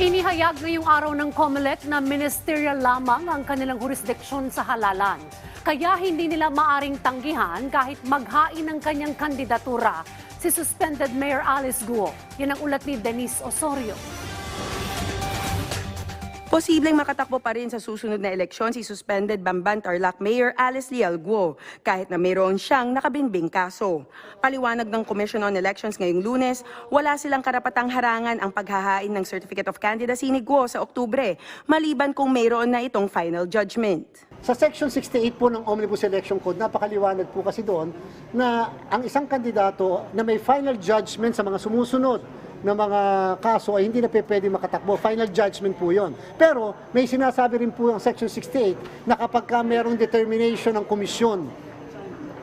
Inihayag ngayong araw ng COMELEC na ministerial lamang ang kanilang jurisdiksyon sa halalan. Kaya hindi nila maaring tanggihan kahit maghain ng kanyang kandidatura si suspended Mayor Alice Guo. Yan ang ulat ni Denise Osorio. Posibleng makatakbo pa rin sa susunod na eleksyon si suspended Bamban Tarlac Mayor Alice Lial Guo kahit na mayroon siyang nakabinbing kaso. Paliwanag ng Commission on Elections ngayong lunes, wala silang karapatang harangan ang paghahain ng Certificate of Candidacy ni Guo sa Oktubre, maliban kung mayroon na itong final judgment. Sa Section 68 po ng Omnibus Election Code, napakaliwanag po kasi doon na ang isang kandidato na may final judgment sa mga sumusunod na mga kaso ay hindi na pwede makatakbo. Final judgment po yon. Pero may sinasabi rin po ang Section 68 na kapag ka merong determination ng komisyon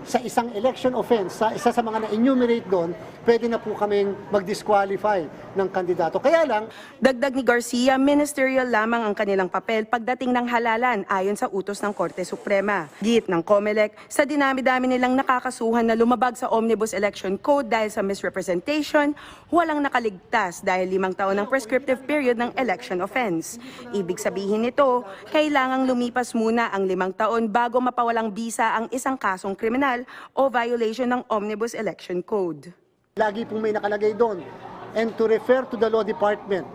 sa isang election offense, sa isa sa mga na-enumerate doon, pwede na po kaming mag-disqualify ng kandidato. Kaya lang, Dagdag ni Garcia, ministerial lamang ang kanilang papel pagdating ng halalan ayon sa utos ng Korte Suprema. Git ng COMELEC, sa dinami-dami nilang nakakasuhan na lumabag sa Omnibus Election Code dahil sa misrepresentation, walang nakaligtas dahil limang taon ng prescriptive period ng election offense. Ibig sabihin nito, kailangang lumipas muna ang limang taon bago mapawalang bisa ang isang kasong kriminal o violation ng Omnibus Election Code. Lagi pong may nakalagay doon. And to refer to the law department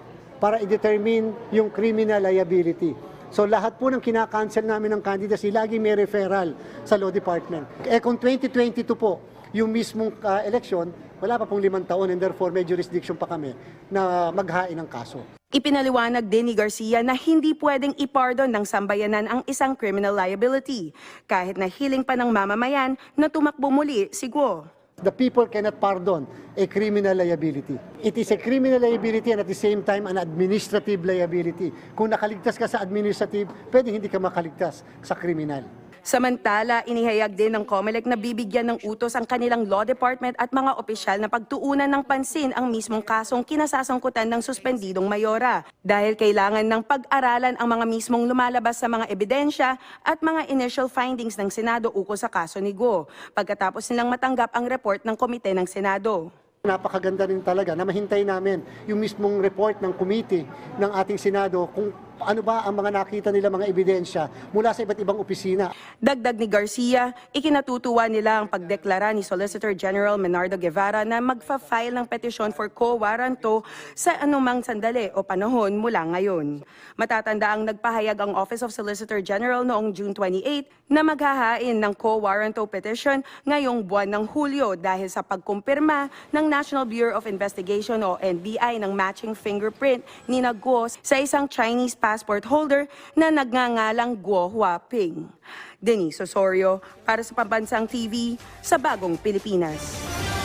para i-determine yung criminal liability. So lahat po ng kinakancel namin ng candidacy, lagi may referral sa law department. Eh kung 2022 po, yung mismong uh, election, wala pa pong limang taon and therefore may jurisdiction pa kami na maghain ng kaso. Ipinaliwanag din ni Garcia na hindi pwedeng ipardon ng sambayanan ang isang criminal liability, kahit na hiling pa ng mamamayan na tumakbo muli si Guo. The people cannot pardon a criminal liability. It is a criminal liability and at the same time an administrative liability. Kung nakaligtas ka sa administrative, pwede hindi ka makaligtas sa criminal. Samantala, inihayag din ng COMELEC na bibigyan ng utos ang kanilang law department at mga opisyal na pagtuunan ng pansin ang mismong kasong kinasasangkutan ng suspendidong mayora dahil kailangan ng pag-aralan ang mga mismong lumalabas sa mga ebidensya at mga initial findings ng Senado ukol sa kaso ni Go pagkatapos nilang matanggap ang report ng Komite ng Senado. Napakaganda rin talaga na mahintay namin yung mismong report ng committee ng ating Senado kung ano ba ang mga nakita nila mga ebidensya mula sa iba't ibang opisina. Dagdag ni Garcia, ikinatutuwa nila ang pagdeklara ni Solicitor General Menardo Guevara na magfa-file ng petisyon for quo warranto sa anumang sandali o panahon mula ngayon. Matatanda ang nagpahayag ang Office of Solicitor General noong June 28 na maghahain ng quo warranto petition ngayong buwan ng Hulyo dahil sa pagkumpirma ng National Bureau of Investigation o NBI ng matching fingerprint ni Guo sa isang Chinese passport holder na nagngangalang Guo Huaping. Denise Osorio para sa Pambansang TV sa Bagong Pilipinas.